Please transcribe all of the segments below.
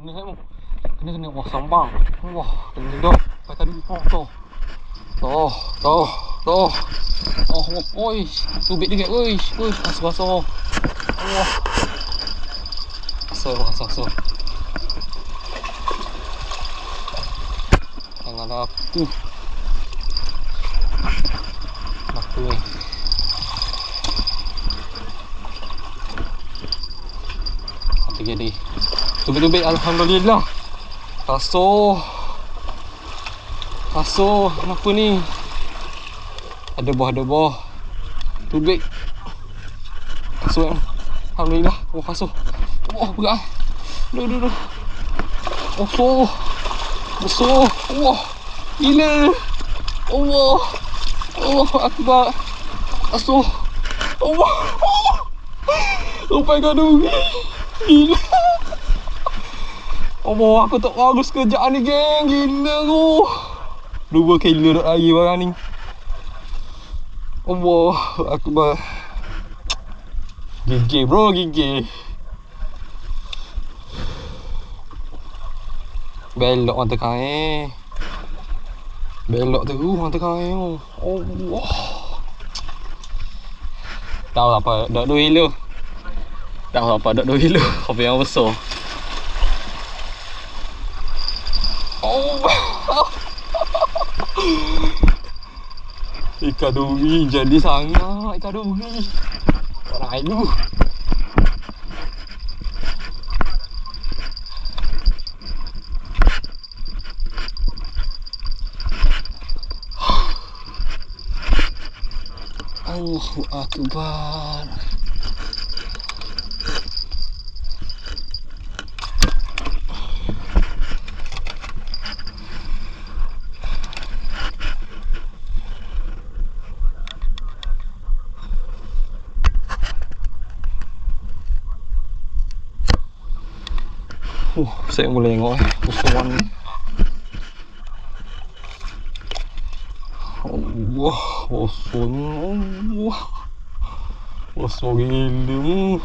Kena saya. Kena kena wah sambang. Wah, kena dah. Pakai dulu oh, tu. Toh, toh, toh. Oh, oh, oi. Tubik dekat, oi. Oi, basah-basah. Wah. Asal, asal, asal. Tangan aku. Aku ni. Sampai jadi. Tubik-tubik Alhamdulillah. Kasur. Kasur. Kenapa ni? Ada buah, ada buah. Tubik. Kasur yang. Alhamdulillah. Oh, kasur. Oh, berat. eh. Duh, duh, duh. Oh, so. Besar. Wah. Gila. Allah. Allah Akbar. Kasur. Allah. Oh. Sampai gaduh. Gila. Allah, aku tak bagus kerjaan ni, geng. Gila tu. Dua kilo duk lari barang ni. Allah Akbar. Gigi bro, gigi. Belok orang tekan eh. Belok tu orang tekan eh. Allah. Tahu apa, dak dua. Tahu apa, dak dua kilo. Apa yang besar. Allah. Ikan duri jadi sangat ikan duri. Orang ayu. Allahu Akbar. Uh, saya boleh tengok eh, kusuan ni. Allah, bosan Allah. Bosan gila.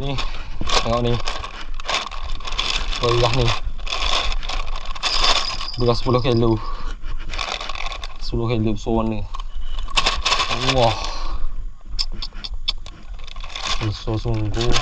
Ni, tengok ni. Beras ni. Beras 10 kilo. 10 kilo besar ni. Allah. Besar sungguh.